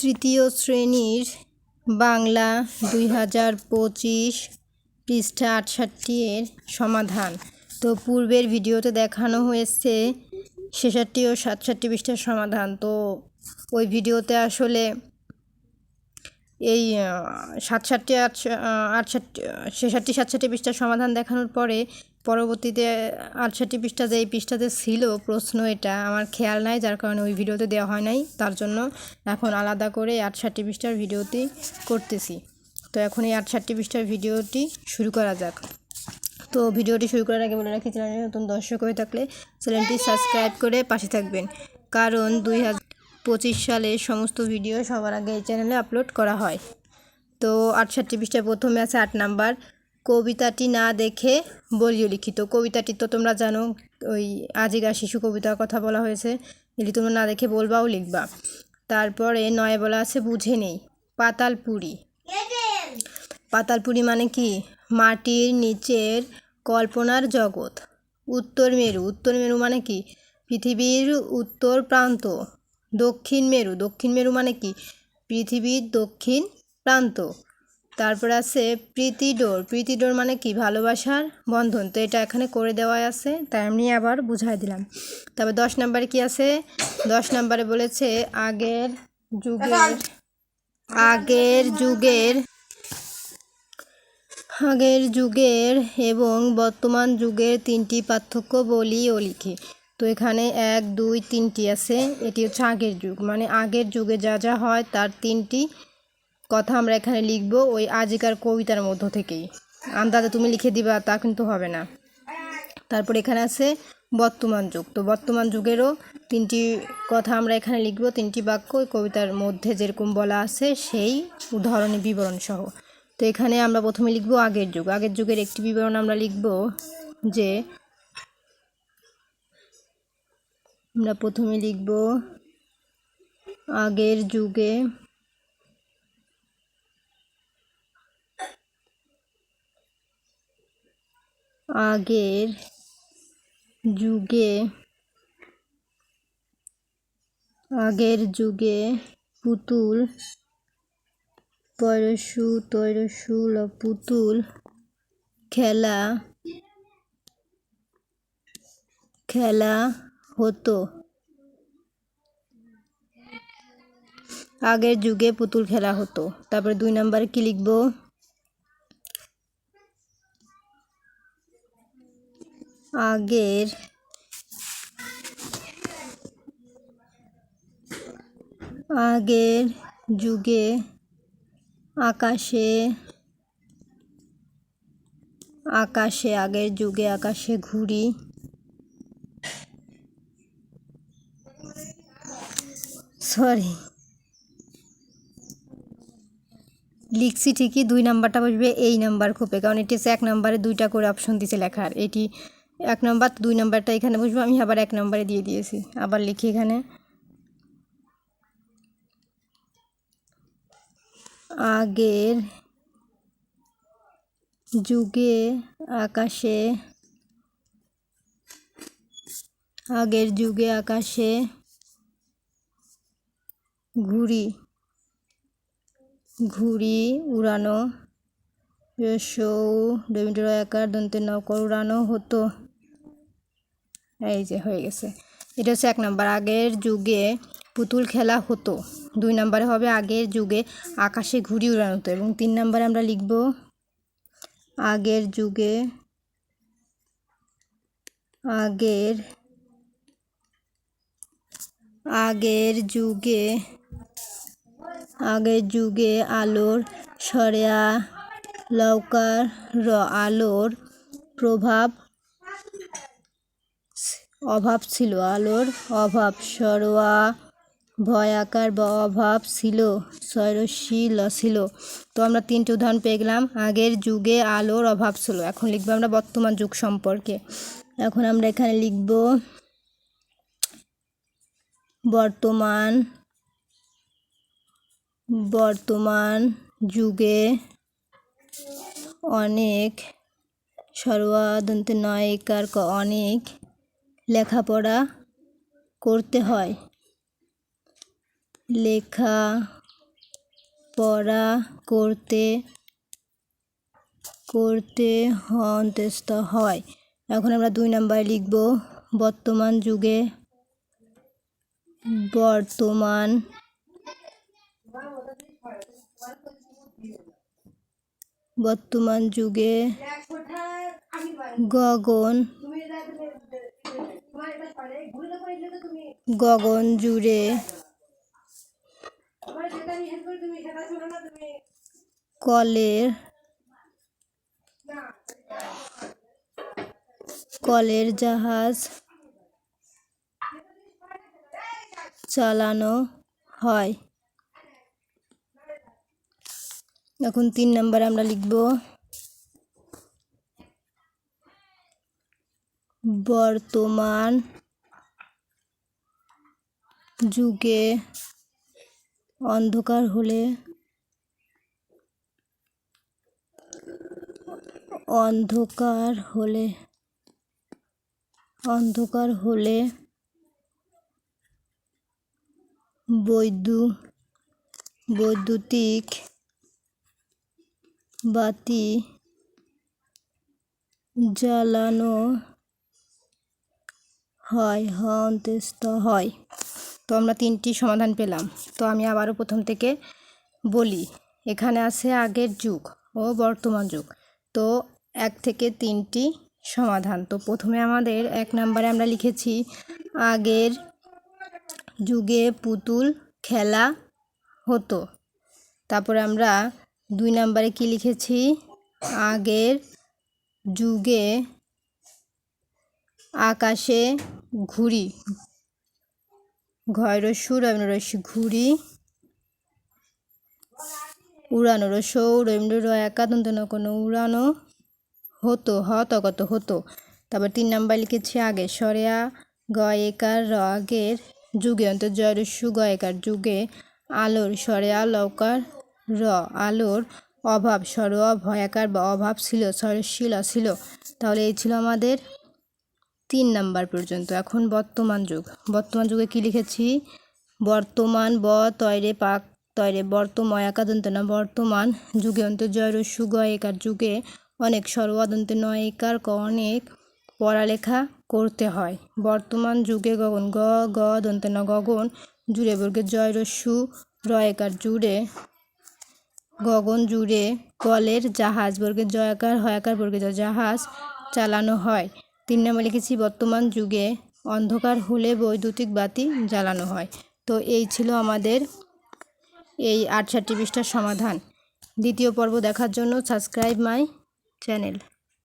তৃতীয় শ্রেণির বাংলা দুই হাজার পঁচিশ পৃষ্ঠা আটষট্টি এর সমাধান। তো পূর্বের ভিডিওতে দেখানো হয়েছে ছেষট্টি ও সাতষট্টি পৃষ্ঠার সমাধান। তো ওই ভিডিওতে আসলে এই সাতষট্টি আটষট্টি ছেষট্টি, সাতষট্টি পৃষ্ঠার সমাধান দেখানোর পরে পরবর্তীতে আটষট্টি পৃষ্ঠা যে এই পৃষ্ঠাতে ছিল প্রশ্ন এটা, আমার খেয়াল নাই, যার কারণে ওই ভিডিওতে দেওয়া হয় নাই। তার জন্য এখন আলাদা করে আটষট্টি পৃষ্ঠার ভিডিওটি করতেছি। তো এখন এই আটষট্টি পৃষ্ঠার ভিডিওটি শুরু করা যাক। তো ভিডিওটি শুরু করার আগে বলে রাখি, চ্যানেলে নতুন দর্শক হয়ে থাকলে চ্যানেলটি সাবস্ক্রাইব করে পাশে থাকবেন। কারণ দুই হাজার পঁচিশ সালে সমস্ত ভিডিও সবার আগে এই চ্যানেলে আপলোড করা হয়। তো আটষট্টি পৃষ্ঠায় প্রথমে আছে আট নাম্বার। কবিতাটি না দেখে বলিও লিখিত। কবিতাটি তো তোমরা জানো, ওই আজিগা শিশু কবিতার কথা বলা হয়েছে। এটি তোমরা না দেখে বলবাও লিখবা। তারপরে নয় বলা আছে, বুঝে নেই। পাতালপুরি। পাতালপুরি মানে কি? মাটির নিচের কল্পনার জগৎ। উত্তর মেরু। উত্তর মেরু মানে কি? পৃথিবীর উত্তর প্রান্ত। দক্ষিণ মেরু দক্ষিণ মেরু মানে কি? পৃথিবীর দক্ষিণ প্রান্ত। তারপর আছে প্রীতিডোর। প্রীতিডোর মানে কি? ভালোবাসার বন্ধন। তো এটা এখানে করে দেওয়া আছে, তাই আমি আবার বুঝাই দিলাম। তবে দশ নম্বরে কি আছে? দশ নম্বরে বলেছে, আগের যুগের আগের যুগের আগের যুগের এবং বর্তমান যুগের তিনটি পার্থক্য বলি ও লিখি। তো এখানে এক, দুই, তিনটি আছে। এটি হচ্ছে আগের যুগ। মানে আগের যুগে যা যা হয় তার তিনটি কথা আমরা এখানে লিখব ওই আজিকার কবিতার মধ্য থেকেই। আন্দাজে তুমি লিখে দিবা, তা কিন্তু হবে না। তারপর এখানে আছে বর্তমান যুগ। তো বর্তমান যুগেরও তিনটি কথা আমরা এখানে লিখব, তিনটি বাক্য। ওই কবিতার মধ্যে যেরকম বলা আছে, সেই উদাহরণী, বিবরণ সহ। তো এখানে আমরা প্রথমে লিখব আগের যুগ। আগের যুগের একটি বিবরণ আমরা লিখব যে আমরা প্রথমে লিখব আগের যুগে আগের যুগে আগের যুগে পুতুল পরশু তৈরসুল পুতুল খেলা খেলা হতো। আগের যুগে পুতুল খেলা হতো। তারপরে দুই নম্বরে কি লিখব? আগের আগের যুগে আকাশে আকাশে আগের যুগে আকাশে ঘুড়ি সরি লিখছি ঠিকই, দুই নাম্বারটা বসবে এই নাম্বার খোপে, কারণ এটি হচ্ছে এক নাম্বারে দুইটা করে অপশন দিছে লেখার এটি এক নম্বর দুই নাম্বারটা এখানে বসবো, আমি আবার এক নম্বরে দিয়ে দিয়েছি, আবার লিখি এখানে। আগের যুগে আকাশে, আগের যুগে আকাশে ঘুড়ি। ঘুড়ি, উড়ানো রসৌ রবীন্দ্র একার দন্তের নৌকর উড়ানো হতো। এই যে, হয়ে গেছে। এটা হচ্ছে এক নাম্বার। আগের যুগে পুতুল খেলা হতো। দুই নম্বরে হবে আগের যুগে আকাশে ঘুড়ি উড়ানো হতো এবং তিন নম্বরে আমরা লিখব আগের যুগে, আগের আগের যুগে আগের যুগে আলোর সরেয়া লৌকার র আলোর প্রভাব অভাব ছিল। আলোর অভাব সরোয়া ভয়াকার বা অভাব ছিল সরশীল ছিল। তো আমরা তিনটে উদাহরণ পেয়ে গেলাম। আগের যুগে আলোর অভাব ছিল। এখন লিখব আমরা বর্তমান যুগ সম্পর্কে। এখন আমরা এখানে লিখব বর্তমান বর্তমান যুগে অনেক সর্বাদন্তে নয়কার অনেক লেখাপড়া করতে হয়। লেখা পড়া করতে করতে হন্তস্ত হয়। এখন আমরা দুই নাম্বার লিখব, বর্তমান যুগে বর্তমান বর্তমান যুগে গগন গগন জুড়ে কলের কলের জাহাজ চালানো হয়। এখন তিন নম্বরে আমরা লিখব বর্তমান যুগে অন্ধকার হলে অন্ধকার হলে অন্ধকার হলে বৈদ্যু বৈদ্যুতিক বাতি জ্বালানো হয়, হন্তস্ত হয়। তো আমরা তিনটি সমাধান পেলাম। তো আমি আবারও প্রথম থেকে বলি, এখানে আছে আগের যুগ ও বর্তমান যুগ। তো এক থেকে তিনটি সমাধান। তো প্রথমে আমাদের এক নম্বরে আমরা লিখেছি, আগের যুগে পুতুল খেলা হতো। তারপরে আমরা দুই নম্বরে কি লিখেছি? আগের যুগে আকাশে ঘুড়ি ঘয়রস্যু রবীন্দ্রস্যু ঘুড়ি উড়ানো রস্য রবীন্দ্র একাদন্ত কোনো উড়ানো হতো, হতগত হতো। তারপর তিন নাম্বার লিখেছি আগে, সরেয়া গয়েকার র আগের যুগে অন্ত জয়রস্যু গয়েকার যুগে আলোর সরেয়া লৌকার র আলোর অভাব সর ভয়াকার বা অভাব ছিল সরশীল ছিল। তাহলে এই ছিল আমাদের তিন নাম্বার পর্যন্ত। এখন বর্তমান যুগ। বর্তমান যুগে কি লিখেছি? বর্তমান ব, তয়রে পাক, তয়রে বর্তময়, একাদন্ত না, বর্তমান যুগে অন্ত জয়রস্যু গয়েকার যুগে অনেক সর্বাদন্তে নয়িকার ক, অনেক পড়ালেখা করতে হয়। বর্তমান যুগে গগন, গ গ দন্তে ন, গগন, জুড়ে বর্গের জয়রস্যু রয়কার জুড়ে গগন জুড়ে কলের জাহাজ, বর্গের জয়াকার, হয়াকার বর্গের জাহাজ চালানো হয়। তিন নম্বর লিখেছি, বর্তমান যুগে অন্ধকার হলে বৈদ্যুতিক বাতি জ্বালানো হয়। তো এই ছিল আমাদের এই আটষট্টি পৃষ্ঠার সমাধান। দ্বিতীয় পর্ব দেখার জন্য সাবস্ক্রাইব মাই চ্যানেল